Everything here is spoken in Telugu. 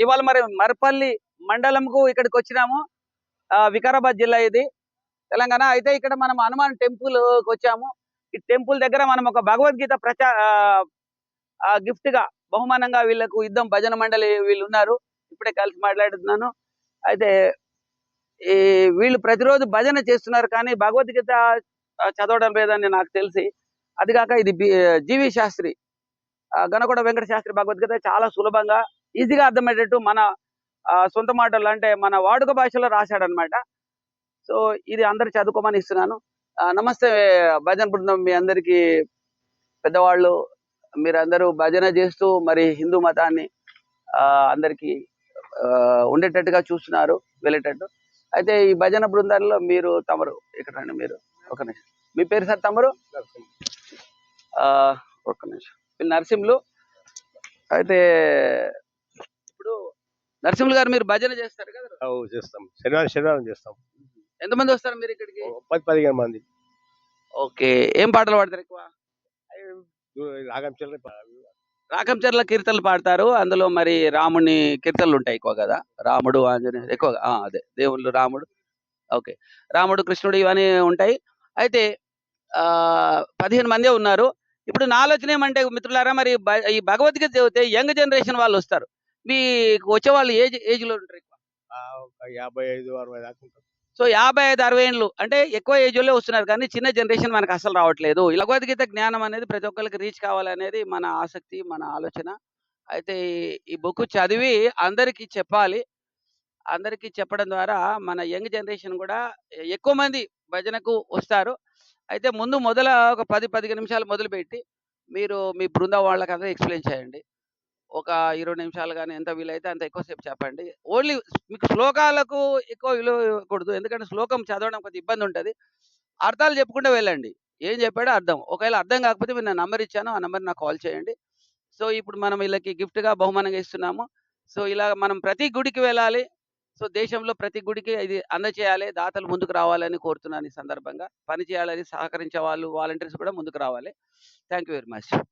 ఇవాళ మరి మరపల్లి మండలంకు ఇక్కడికి వచ్చినాము. ఆ, వికారాబాద్ జిల్లా ఇది. తెలంగాణ అయితే ఇక్కడ మనం హనుమాన్ టెంపుల్ వచ్చాము ఈ టెంపుల్ దగ్గర మనం ఒక భగవద్గీత ప్రచా గిఫ్ట్గా బహుమానంగా వీళ్ళకు యుద్ధం భజన మండలి వీళ్ళు ఉన్నారు. ఇప్పుడే కలిసి మాట్లాడుతున్నాను. అయితే ఈ వీళ్ళు ప్రతిరోజు భజన చేస్తున్నారు కానీ భగవద్గీత చదవడం లేదని నాకు తెలిసి. అది కాక ఇది B- G V Sastri Ganakonda Venkata Sastri Bhagavadgita చాలా సులభంగా ఈజీగా అర్థమయ్యేటట్టు మన సొంత మాటలు అంటే మన వాడుక భాషలో రాశాడనమాట సో ఇది అందరు చదువుకోమని ఇస్తున్నాను. నమస్తే భజన బృందం మీ అందరికి పెద్దవాళ్ళు. మీరందరూ భజన చేస్తూ మరి హిందూ మతాన్ని అందరికీ ఉండేటట్టుగా చూస్తున్నారు వెళ్ళేటట్టు. అయితే ఈ భజన బృందాల్లో మీరు తమరు ఇక్కడ రండి మీరు ఒక నిమిషం. మీ పేరు సార్ తమరు? ఆ, ఒక్క నిమిషం. వీళ్ళు నరసింహులు. అయితే నరసింహులు గారు మీరు భజన చేస్తారు కదా? చేస్తాం. శనివారం శనివారం చేస్తాం. ఎంతమంది వస్తారు మీరు ఇక్కడికి? పది పదిహేను మంది. ఓకే. ఏం పాటలు పాడతారు ఎక్కువ? రాగం చెల్లె రాకంచర్ల కీర్తనలు పాడతారు. అందులో మరి రాముని కీర్తనలు ఉంటాయి ఎక్కువ కదా? రాముడు ఆంజనేయుడు ఎక్కువగా అదే. దేవుళ్ళు రాముడు. ఓకే. రాముడు కృష్ణుడు ఇవన్నీ ఉంటాయి. అయితే ఆ పదిహేను మందే ఉన్నారు. ఇప్పుడు నా ఆలోచన ఏమంటే మిత్రులారా మరి ఈ భగవద్గీత చదివితే యంగ్ జనరేషన్ వాళ్ళు వస్తారు. మీకు వచ్చే వాళ్ళు ఏజ్ ఏజ్లో ఉంటారు యాభై ఐదు అరవై దాకా సో యాభై ఐదు అరవై ఏళ్ళు అంటే ఎక్కువ ఏజ్లో వస్తున్నారు కానీ చిన్న జనరేషన్ మనకు అసలు రావట్లేదు. భగవద్గీత జ్ఞానం అనేది ప్రతి ఒక్కరికి రీచ్ కావాలనేది మన ఆసక్తి మన ఆలోచన. అయితే ఈ- ఈ బుక్ చదివి అందరికీ చెప్పాలి. అందరికీ చెప్పడం ద్వారా మన యంగ్ జనరేషన్ కూడా ఎక్కువ మంది భజనకు వస్తారు. అయితే ముందు మొదల ఒక పది పదిహేను నిమిషాలు మొదలుపెట్టి మీరు మీ బృందం వాళ్ళకి అందరూ ఎక్స్ప్లెయిన్ చేయండి. ఒక ఇరవై నిమిషాలు కానీ ఎంత వీలైతే అంత ఎక్కువసేపు చెప్పండి. ఓన్లీ మీకు శ్లోకాలకు ఎక్కువ విలువ ఇవ్వకూడదు. ఎందుకంటే శ్లోకం చదవడం కొద్దిగా ఇబ్బంది ఉంటుంది. అర్థాలు చెప్పుకుంటూ వెళ్ళండి. ఏం చెప్పాడో అర్థం. ఒకవేళ అర్థం కాకపోతే మీరు నా నంబర్ ఇచ్చాను. ఆ నెంబర్ నాకు కాల్ చేయండి. సో ఇప్పుడు మనం వీళ్ళకి గిఫ్ట్గా బహుమానంగా ఇస్తున్నాము. సో ఇలా మనం ప్రతి గుడికి వెళ్ళాలి. సో దేశంలో ప్రతి గుడికి ఇది అందచేయాలి. దాతలు ముందుకు రావాలని కోరుతున్నాను ఈ సందర్భంగా. పనిచేయాలని సహకరించే వాళ్ళు వాలంటీర్స్ కూడా ముందుకు రావాలి. Thank you very much.